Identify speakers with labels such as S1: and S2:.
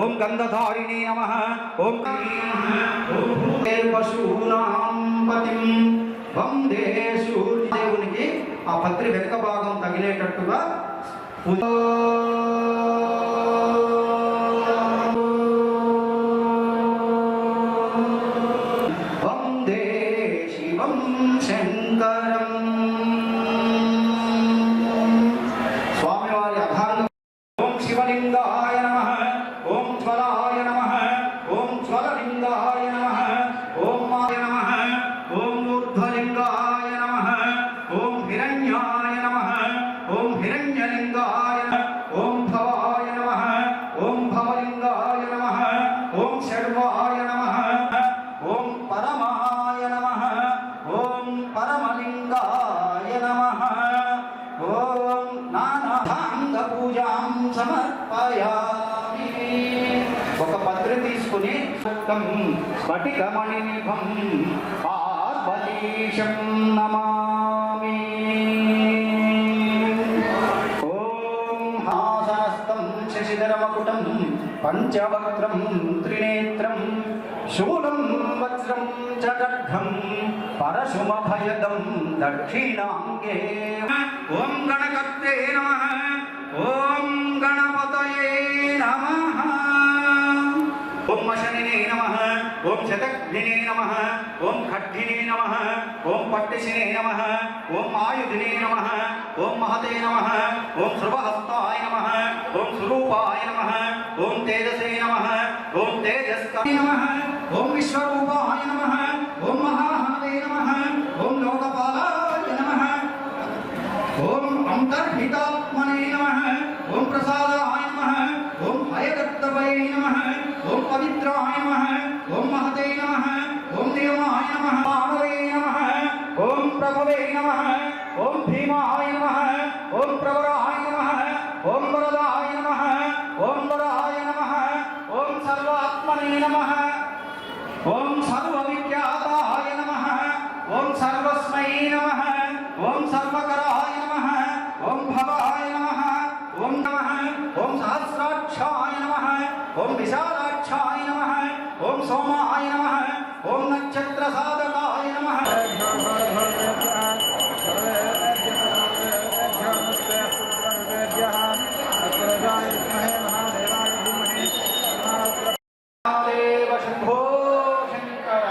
S1: ఓం గంధధారిణే నమ. ఓం పశూనాం వందే సూర్యదేవునికి ఆ పత్రి వెనుక భాగం తగిలేటట్టుగా వందే శివం శంకరం. స్వామివారి అభాంగ ఓం శివలింగాయ నమ. ఓం నమ. ఓం హిరణ్యాయ నమ. ఓం హిరణ్యలింగాయ ఓం భవాయ నమ. ఓం భవలింగాయ నమ. ఓం షడ్వాయ నమ. ఓం పరమాయ నమ. ఓం పరమలింగాయ నమ. ఓం నానాంగ పూజాం సమర్పయామి. ఒక పత్రి తీసుకుని ఉత్తం స్ఫటికమణినిభం. ఆ నమామి. ఓం హాసనస్థం శశిధరమకుటం పంచవక్త్రం త్రినేత్రం శూలం వజ్రం చ ఖడ్గం పరశుమభయదం దక్షిణాంగే. ఓం గణకర్తే నమః. ఓం గణపతయే ஓம் மசனினே நம ஓம் சதக்னினே நம ஓம் கட்டினே நம ஓம் பட்டிசினே நம ஓம் ஆயுதினே நம ஓம் மகதே நம ஓம் சுரவஹஸ்தாய நம ஓம் சுரூபாய நம ஓம் தேஜசே நம ஓம் தேஜஸ்காய நம ஓம் விஸ்வரூபாய நம ஓம் மகாஹாதே நம ஓம் லோகபாலாய நம ஓம் அந்தர்ஹிதாத்மனே நம ஓம் பிரசாதாய நம ஓம் ஹயதத்தபயே நம ओम पवित्राय नमः ओम महादेवाय नमः ओम देवाय नमः मानवे नमः ओम प्रभुवे नमः ओम भीमाय नमः ओम प्रवराय नमः ओम वरदाय नमः ओम वराय नमः ओम सर्वात्मने नमः ओम सर्वविख्याताय नमः ओम सर्वस्मै नमः ओम सर्वकराय नमः ओम भवाय नमः ओम नमः ओम सहस्राक्षाय नमः ओम विशाल सोमाय ओम नक्षत्र साधकाय शंभो शंकर